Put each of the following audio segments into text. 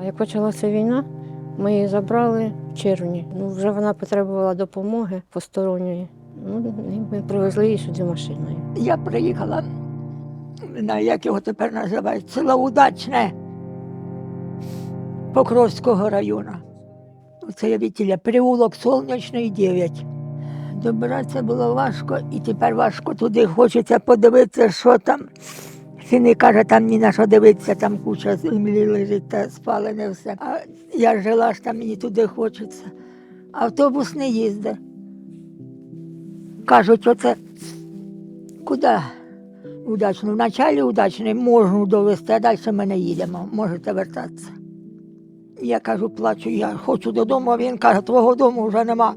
А як почалася війна, ми її забрали в червні. Ну, вже вона потребувала допомоги посторонньої. Ну, і ми привезли її сюди машиною. Я приїхала, знаю, як його тепер називають, село Удачне Покровського району. Це я відтіля, переулок Сонячний 9. Добиратися було важко, і тепер важко туди хочеться подивитися, що там. Сини каже, там ні на що дивитися, там куча землі лежить та спалене все. А я жила ж там, мені туди хочеться. Автобус не їздить. Кажуть, оце Куди? Удачно. Вначалі удачний можна довести, а далі ми не їдемо. Можете вертатися. Я кажу, плачу, я хочу додому, а він каже, твого дому вже нема.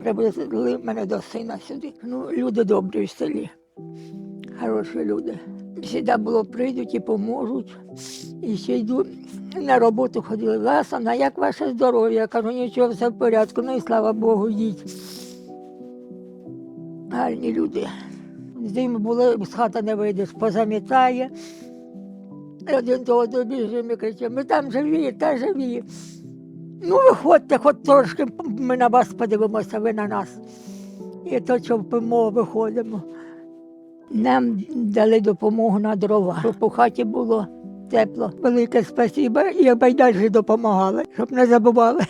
Привезли мене до сина сюди. Ну, люди добрі в селі, хороші люди. Завжди було прийдуть і поможуть. І ще йду на роботу ходили. Ласана, як ваше здоров'я? Я кажу, нічого, все в порядку. Ну і слава Богу, йдіть. Гарні люди. Зими були, з хати не вийдеш, позамітає. Один того добіжимо і кричимо, ми там живі, та живі. Ну, виходьте, хоч трошки, ми на вас подивимося, ви на нас. І то що човпимо, виходимо. Нам дали допомогу на дрова, щоб у хаті було тепло. Велике спасіба, і байдальше допомагали, щоб не забували.